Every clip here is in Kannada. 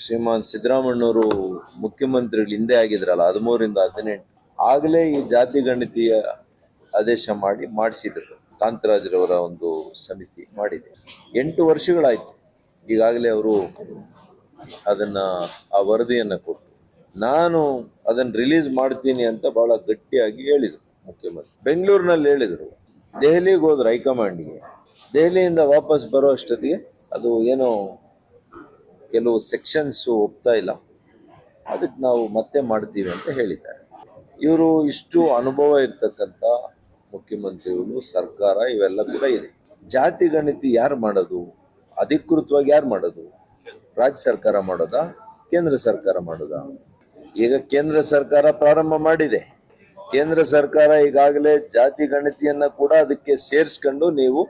ಶ್ರೀಮಾನ್ ಸಿದ್ದರಾಮಣ್ಣವರು ಮುಖ್ಯಮಂತ್ರಿಗಳು ಹಿಂದೆ ಆಗಿದ್ರಲ್ಲ, ಹದಿಮೂರಿಂದ ಹದಿನೆಂಟು. ಆಗಲೇ ಈ ಜಾತಿ ಗಣತಿಯ ಆದೇಶ ಮಾಡಿ, ಮಾಡಿಸಿದ್ರು. ಕಾಂತರಾಜ್ರವರ ಒಂದು ಸಮಿತಿ ಮಾಡಿದೆ. ಎಂಟು ವರ್ಷಗಳಾಯಿತು. ಈಗಾಗಲೇ ಅವರು ಅದನ್ನ, ಆ ವರದಿಯನ್ನ ಕೊಟ್ಟು. ನಾನು ಅದನ್ನ ರಿಲೀಸ್ ಮಾಡ್ತೀನಿ ಅಂತ ಬಹಳ ಗಟ್ಟಿಯಾಗಿ ಹೇಳಿದರು ಮುಖ್ಯಮಂತ್ರಿ. ಬೆಂಗಳೂರಿನಲ್ಲಿ ಹೇಳಿದರು. ದೆಹಲಿಗೆ ಹೋದ್ರು ಹೈಕಮಾಂಡ್ಗೆ. ದೆಹಲಿಯಿಂದ ವಾಪಸ್ ಬರೋ ಅಷ್ಟೊತ್ತಿಗೆ ಅದು ಏನೋ ಕೆಲವು ಸೆಕ್ಷನ್ಸು ಒಪ್ತಾ ಇಲ್ಲ. ಅದಕ್ಕೆ ನಾವು ಮತ್ತೆ ಮಾಡ್ತೀವಿ ಅಂತ ಹೇಳಿದ್ದಾರೆ. ಇವರು ಇಷ್ಟು ಅನುಭವ ಇರ್ತಕ್ಕಂಥ ಮುಖ್ಯಮಂತ್ರಿಗಳು, ಸರ್ಕಾರ ಇವೆಲ್ಲ ಕೂಡ ಇದೆ. ಜಾತಿ ಗಣತಿ ಯಾರು ಮಾಡೋದು? ಅಧಿಕೃತವಾಗಿ ಯಾರು ಮಾಡೋದು? ರಾಜ್ಯ ಸರ್ಕಾರ ಮಾಡೋದಾ? ಕೇಂದ್ರ ಸರ್ಕಾರ ಮಾಡೋದಾ? ಈಗ ಕೇಂದ್ರ ಸರ್ಕಾರ ಪ್ರಾರಂಭ ಮಾಡಿದೆ. ಕೇಂದ್ರ ಸರ್ಕಾರ ಈಗಾಗಲೇ ಜಾತಿ ಗಣತಿಯನ್ನು ಕೂಡ ಅದಕ್ಕೆ ಸೇರಿಸ್ಕೊಂಡು ನೀವು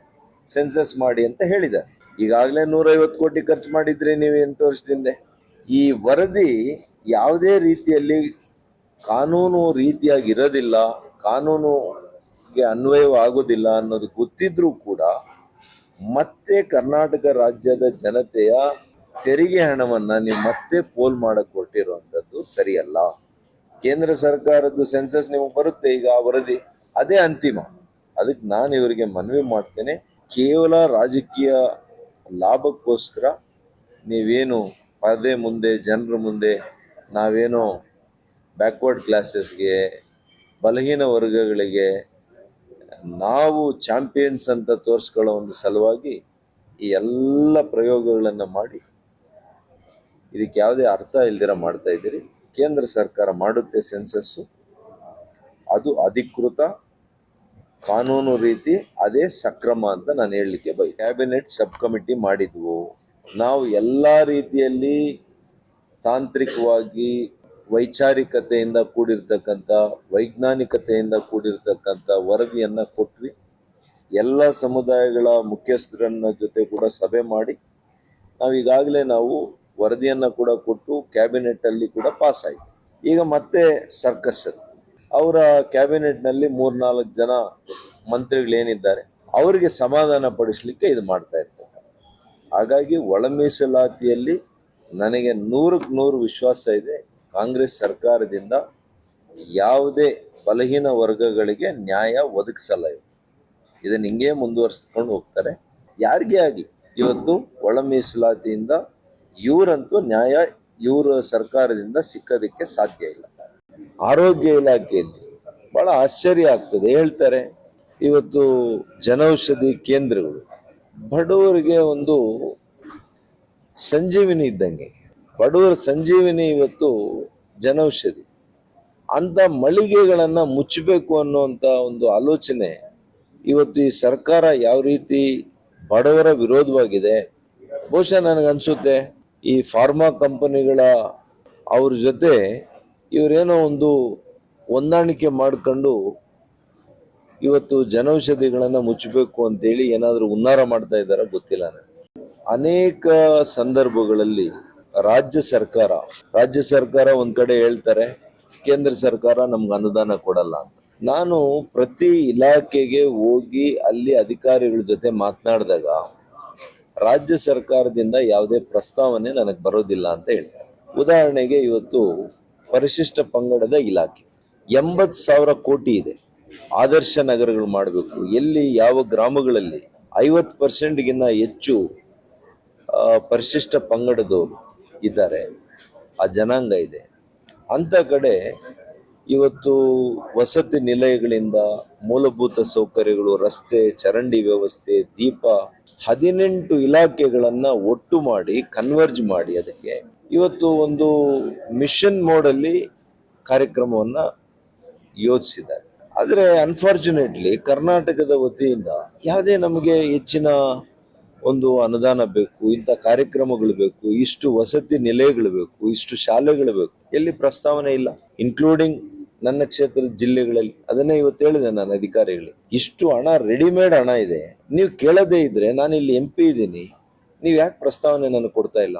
ಸೆನ್ಸಸ್ ಮಾಡಿ ಅಂತ ಹೇಳಿದ್ದಾರೆ. ಈಗಾಗಲೇ ನೂರೈವತ್ತು ಕೋಟಿ ಖರ್ಚು ಮಾಡಿದ್ರಿ ನೀವು ಎಂಟು ವರ್ಷದಿಂದ. ಈ ವರದಿ ಯಾವುದೇ ರೀತಿಯಲ್ಲಿ ಕಾನೂನು ರೀತಿಯಾಗಿ ಇರೋದಿಲ್ಲ ಕಾನೂನುಗೆ ಅನ್ವಯವಾಗೋದಿಲ್ಲ ಅನ್ನೋದು ಗೊತ್ತಿದ್ರೂ ಕೂಡ ಮತ್ತೆ ಕರ್ನಾಟಕ ರಾಜ್ಯದ ಜನತೆಯ ತೆರಿಗೆ ಹಣವನ್ನು ನೀವು ಮತ್ತೆ ಪೋಲ್ ಮಾಡಕ್ಕೆ ಹೊರಟಿರುವಂಥದ್ದು ಸರಿಯಲ್ಲ. ಕೇಂದ್ರ ಸರ್ಕಾರದ್ದು ಸೆನ್ಸಸ್ ನಿಮಗೆ ಬರುತ್ತೆ, ಈಗ ಆ ವರದಿ ಅದೇ ಅಂತಿಮ. ಅದಕ್ಕೆ ನಾನು ಇವರಿಗೆ ಮನವಿ ಮಾಡ್ತೇನೆ, ಕೇವಲ ರಾಜಕೀಯ ಲಾಭಕ್ಕೋಸ್ಕರ ನೀವೇನು ಪರದೆ ಮುಂದೆ, ಜನರ ಮುಂದೆ ನಾವೇನೋ ಬ್ಯಾಕ್ವರ್ಡ್ ಕ್ಲಾಸಸ್ಗೆ ಬಲಹೀನ ವರ್ಗಗಳಿಗೆ ನಾವು ಚಾಂಪಿಯನ್ಸ್ ಅಂತ ತೋರಿಸ್ಕೊಳ್ಳೋ ಒಂದು ಸಲುವಾಗಿ ಈ ಎಲ್ಲ ಪ್ರಯೋಗಗಳನ್ನು ಮಾಡಿ ಇದಕ್ಕೆ ಯಾವುದೇ ಅರ್ಥ ಇಲ್ದಿರ ಮಾಡ್ತಾ ಇದ್ದೀರಿ. ಕೇಂದ್ರ ಸರ್ಕಾರ ಮಾಡುತ್ತೆ ಸೆನ್ಸಸ್ಸು ಅದು ಅಧಿಕೃತ ಕಾನೂನು ರೀತಿ ಅದೇ ಸಕ್ರಮ ಅಂತ ನಾನು ಹೇಳಲಿಕ್ಕೆ ಬೈ ಕ್ಯಾಬಿನೆಟ್ ಸಬ್ ಕಮಿಟಿ ಮಾಡಿದ್ವು. ನಾವು ಎಲ್ಲ ರೀತಿಯಲ್ಲಿ ತಾಂತ್ರಿಕವಾಗಿ ವೈಚಾರಿಕತೆಯಿಂದ ಕೂಡಿರ್ತಕ್ಕಂಥ, ವೈಜ್ಞಾನಿಕತೆಯಿಂದ ಕೂಡಿರ್ತಕ್ಕಂಥ ವರದಿಯನ್ನು ಕೊಟ್ವಿ. ಎಲ್ಲ ಸಮುದಾಯಗಳ ಮುಖ್ಯಸ್ಥರನ್ನ ಜೊತೆ ಕೂಡ ಸಭೆ ಮಾಡಿ, ನಾವು ಈಗಾಗಲೇ ನಾವು ವರದಿಯನ್ನು ಕೂಡ ಕೊಟ್ಟು ಕ್ಯಾಬಿನೆಟ್ ಅಲ್ಲಿ ಕೂಡ ಪಾಸ್ ಆಯಿತು. ಈಗ ಮತ್ತೆ ಸರ್ಕಸ್ ಅದು. ಅವರ ಕ್ಯಾಬಿನೆಟ್ನಲ್ಲಿ ಮೂರ್ನಾಲ್ಕು ಜನ ಮಂತ್ರಿಗಳೇನಿದ್ದಾರೆ, ಅವರಿಗೆ ಸಮಾಧಾನ ಪಡಿಸಲಿಕ್ಕೆ ಇದು ಮಾಡ್ತಾ ಇರ್ತಕ್ಕ ಹಾಗಾಗಿ ಒಳ ಮೀಸಲಾತಿಯಲ್ಲಿ ನನಗೆ ನೂರಕ್ಕೆ ನೂರು ವಿಶ್ವಾಸ ಇದೆ, ಕಾಂಗ್ರೆಸ್ ಸರ್ಕಾರದಿಂದ ಯಾವುದೇ ಬಲಹೀನ ವರ್ಗಗಳಿಗೆ ನ್ಯಾಯ ಒದಗಿಸಲ್ಲ ಇದನ್ನ ಹಿಂಗೆ ಮುಂದುವರಿಸ್ಕೊಂಡು ಹೋಗ್ತಾರೆ. ಯಾರಿಗೆ ಆಗಲಿ, ಇವತ್ತು ಒಳ ಮೀಸಲಾತಿಯಿಂದ ಇವರಂತೂ ನ್ಯಾಯ ಇವರ ಸರ್ಕಾರದಿಂದ ಸಿಕ್ಕೋದಕ್ಕೆ ಸಾಧ್ಯ ಇಲ್ಲ. ಆರೋಗ್ಯ ಇಲಾಖೆಯಲ್ಲಿ ಬಹಳ ಆಶ್ಚರ್ಯ ಆಗ್ತದೆ. ಹೇಳ್ತಾರೆ, ಇವತ್ತು ಜನೌಷಧಿ ಕೇಂದ್ರಗಳು ಬಡವರಿಗೆ ಒಂದು ಸಂಜೀವಿನಿ ಇದ್ದಂಗೆ. ಬಡವರ ಸಂಜೀವಿನಿ ಇವತ್ತು ಜನೌಷಧಿ. ಅಂತ ಮಳಿಗೆಗಳನ್ನು ಮುಚ್ಚಬೇಕು ಅನ್ನುವಂತ ಒಂದು ಆಲೋಚನೆ ಇವತ್ತು ಈ ಸರ್ಕಾರ ಯಾವ ರೀತಿ ಬಡವರ ವಿರೋಧವಾಗಿದೆ. ಬಹುಶಃ ನನಗನ್ಸುತ್ತೆ, ಈ ಫಾರ್ಮಾ ಕಂಪನಿಗಳ ಅವ್ರ ಜೊತೆ ಇವರೇನೋ ಒಂದು ಹೊಂದಾಣಿಕೆ ಮಾಡ್ಕೊಂಡು ಇವತ್ತು ಜನೌಷಧಿಗಳನ್ನು ಮುಚ್ಚಬೇಕು ಅಂತೇಳಿ ಏನಾದರೂ ಉನ್ನಾರ ಮಾಡ್ತಾ ಇದ್ದಾರ ಗೊತ್ತಿಲ್ಲ ನನಗೆ. ಅನೇಕ ಸಂದರ್ಭಗಳಲ್ಲಿ ರಾಜ್ಯ ಸರ್ಕಾರ ರಾಜ್ಯ ಸರ್ಕಾರ ಒಂದು ಕಡೆ ಹೇಳ್ತಾರೆ, ಕೇಂದ್ರ ಸರ್ಕಾರ ನಮ್ಗೆ ಅನುದಾನ ಕೊಡಲ್ಲ ಅಂತ. ನಾನು ಪ್ರತಿ ಇಲಾಖೆಗೆ ಹೋಗಿ ಅಲ್ಲಿ ಅಧಿಕಾರಿಗಳ ಜೊತೆ ಮಾತನಾಡಿದಾಗ ರಾಜ್ಯ ಸರ್ಕಾರದಿಂದ ಯಾವುದೇ ಪ್ರಸ್ತಾವನೆ ನನಗೆ ಬರೋದಿಲ್ಲ ಅಂತ ಹೇಳ್ತಾರೆ. ಉದಾಹರಣೆಗೆ ಇವತ್ತು ಪರಿಶಿಷ್ಟ ಪಂಗಡದ ಇಲಾಖೆ. ಎಂಬತ್ತು ಸಾವಿರ ಕೋಟಿ ಇದೆ. ಆದರ್ಶ ನಗರಗಳು ಮಾಡಬೇಕು. ಎಲ್ಲಿ, ಯಾವ ಗ್ರಾಮಗಳಲ್ಲಿ ಐವತ್ತು ಪರ್ಸೆಂಟ್ಗಿನ್ನ ಹೆಚ್ಚು ಪರಿಶಿಷ್ಟ ಪಂಗಡದವರು ಇದ್ದಾರೆ. ಆ ಜನಾಂಗ ಇದೆ. ಅಂಥ ಕಡೆ ಇವತ್ತು ವಸತಿ ನಿಲಯಗಳಿಂದ ಮೂಲಭೂತ ಸೌಕರ್ಯಗಳು, ರಸ್ತೆ, ಚರಂಡಿ ವ್ಯವಸ್ಥೆ, ದೀಪ, ಹದಿನೆಂಟು ಇಲಾಖೆಗಳನ್ನು ಒಟ್ಟು ಮಾಡಿ ಕನ್ವರ್ಜ್ ಮಾಡಿ ಅದಕ್ಕೆ ಇವತ್ತು ಒಂದು ಮಿಷನ್ ಮೋಡಲ್ಲಿ ಕಾರ್ಯಕ್ರಮವನ್ನು ಯೋಚಿಸಿದ್ದಾರೆ. ಆದರೆ ಅನ್ಫಾರ್ಚುನೇಟ್ಲಿ ಕರ್ನಾಟಕದ ವತಿಯಿಂದ ಯಾವುದೇ ನಮಗೆ ಹೆಚ್ಚಿನ ಒಂದು ಅನುದಾನ ಬೇಕು, ಇಂಥ ಕಾರ್ಯಕ್ರಮಗಳು ಬೇಕು, ಇಷ್ಟು ವಸತಿ ನಿಲಯಗಳು ಬೇಕು, ಇಷ್ಟು ಶಾಲೆಗಳು ಬೇಕು, ಎಲ್ಲಿ ಪ್ರಸ್ತಾವನೆ ಇಲ್ಲ. ಇನ್ಕ್ಲೂಡಿಂಗ್ ನನ್ನ ಕ್ಷೇತ್ರದ ಜಿಲ್ಲೆಗಳಲ್ಲಿ. ಅದನ್ನೇ ಇವತ್ತು ಹೇಳಿದೆ ನಾನು ಅಧಿಕಾರಿಗಳಿಗೆ. ಇಷ್ಟು ಹಣ ರೆಡಿಮೇಡ್ ಹಣ ಇದೆ. ನೀವು ಕೇಳದೇ ಇದ್ರೆ ನಾನು ಇಲ್ಲಿ ಎಂ ಪಿ ಇದ್ದೀನಿ. ನೀವು ಯಾಕೆ ಪ್ರಸ್ತಾವನೆ ನನಗೆ ಕೊಡ್ತಾ ಇಲ್ಲ?